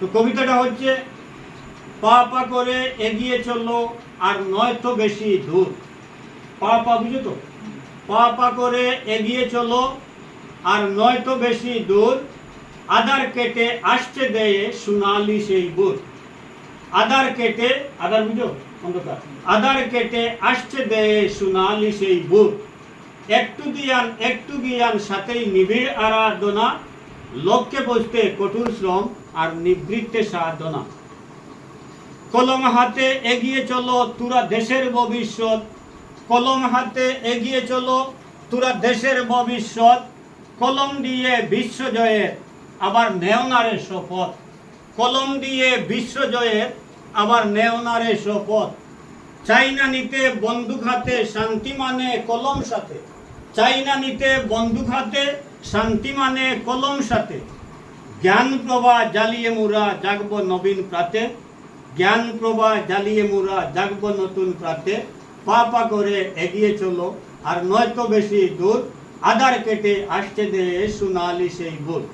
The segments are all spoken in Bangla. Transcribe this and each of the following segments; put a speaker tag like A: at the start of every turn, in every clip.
A: তো কবিতাটা হচ্ছে, পা পা করে এগিয়ে চলল, আর নয় তো বেশি দূর। পা পা বুঝো তো? পা পা করে এগিয়ে চলো আর নয়তো বেশি দূর। আধার কেটে আসছে দেয়ে সোনালি সেই বুট। আধার কেটে, আধার বুঝো অন্ধকার। আধার কেটে আসছে দেয়ে সোনালি সেই বুট। একটু দিয়ান, একটু গিয়ান, সাথেই নিবিড় আরাধনা। লক্ষ্যে বসতে কঠোর শ্রম আর নিবৃত্তে সাধনা। কলম হাতে এগিয়ে চলো, তুরা দেশের ভবিষ্যৎ। কলম হাতে এগিয়ে চলো, তুরা দেশের ভবিষ্যৎ। কলম দিয়ে বিশ্ব জয়ের, আবার নেওনারে শপথ। কলম দিয়ে বিশ্ব জয়ের, আবার নেওনারে শপথ। চাইনা নিতে বন্দুক হাতে, শান্তি মানে কলম সাথে। চাইনা নিতে বন্দুক হাতে শান্তি মানে কলম সাথে। জ্ঞান প্রবাহ জ্বালিয়ে মুরা জাগব নবীন প্রাতে। জ্ঞান প্রবাহ জ্বালিয়ে মুরা জাগব নতুন প্রাতে। পা পা করে এগিয়ে চলো, আর নয়তো বেশি দূর। আধার কেটে আসছে দে সোনালি সেই বুট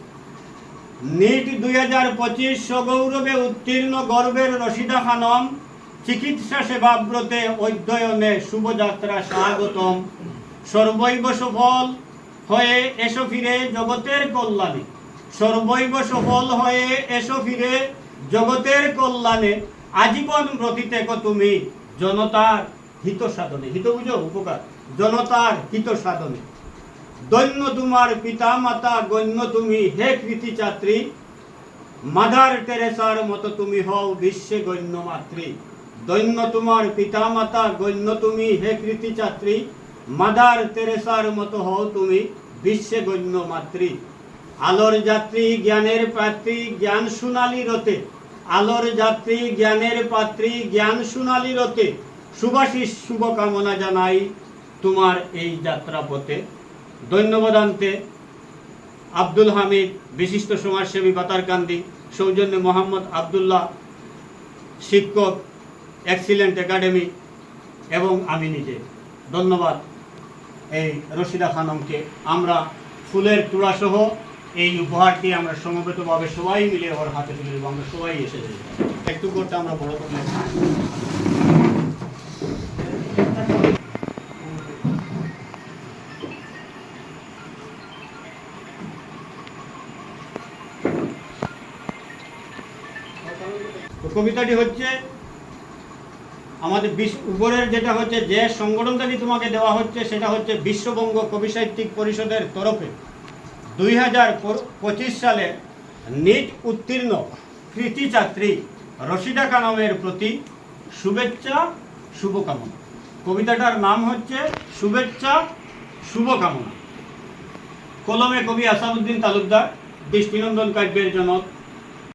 A: নিট দুই হাজার পঁচিশ সগৌরবে উত্তীর্ণ গর্বের রশিদা খানম। চিকিৎসা সেবাব্রতে অধ্যয়নে শুভযাত্রা স্বাগতম। সর্বৈব সফল। হয়ে এসো ফিরে জগতের কল্যাণে। সর্বৈব সফল হয়ে এসো ফিরে জগতের কল্যাণে। আজীবন ব্রতী থেকো তুমি জনতার হিত সাধনে হিত বুঝো, উপকার। জনতার হিত সাধনে দৈন্য তোমার পিতা মাতা গণ্য তুমি। হে কৃতি ছাত্রী মাদার টেরেসার মতো তুমি হও বিশ্বে গণ্য মাতৃ। দৈন্য তোমার পিতা মাতা গণ্য তুমি। হে কৃতি ছাত্রী মাদার তেরেসার মতো হও তুমি, বিশ্বে গণ্য মাতৃ। আলোর যাত্রী জ্ঞানের পাত্রী, জ্ঞান সোনালি রতে আলোর যাত্রী জ্ঞানের পাত্রী, জ্ঞান সোনালি রতে শুভাশিস শুভকামনা জানাই তোমার এই যাত্রা পথে ধন্যবাদ আনতে আব্দুল হামিদ, বিশিষ্ট সমাজসেবী বাতারকান্দি, সৌজন্যে মোহাম্মদ আবদুল্লাহ, শিক্ষক, এক্সিলেন্ট একাডেমি, এবং আমি নিজে। ধন্যবাদ। এই রশিদা খানমকে। আমরা ফুলের তুলাসহ এই উপহারটি আমরা সমবেতভাবে সবাই মিলে ওর হাতে তুলে দেবো। আমরা সবাই এসে যাই একটু করতে আমরা বড় করলে কবিতাটি হচ্ছে আমাদের উপরের যেটা হচ্ছে, যে সংগঠনটাকে তোমাকে দেওয়া হচ্ছে, সেটা হচ্ছে বিশ্ববঙ্গ কবি সাহিত্যিক পরিষদের তরফে দুই হাজার পঁচিশ সালে নিট উত্তীর্ণ কৃতি ছাত্রী রশিদা কানামের প্রতি শুভেচ্ছা, শুভকামনা। কবিতাটার নাম হচ্ছে শুভেচ্ছা, শুভকামনা। কলমে কবি আসাদুদ্দিন তালুকদার, দৃষ্টিনন্দন কাব্যের জনক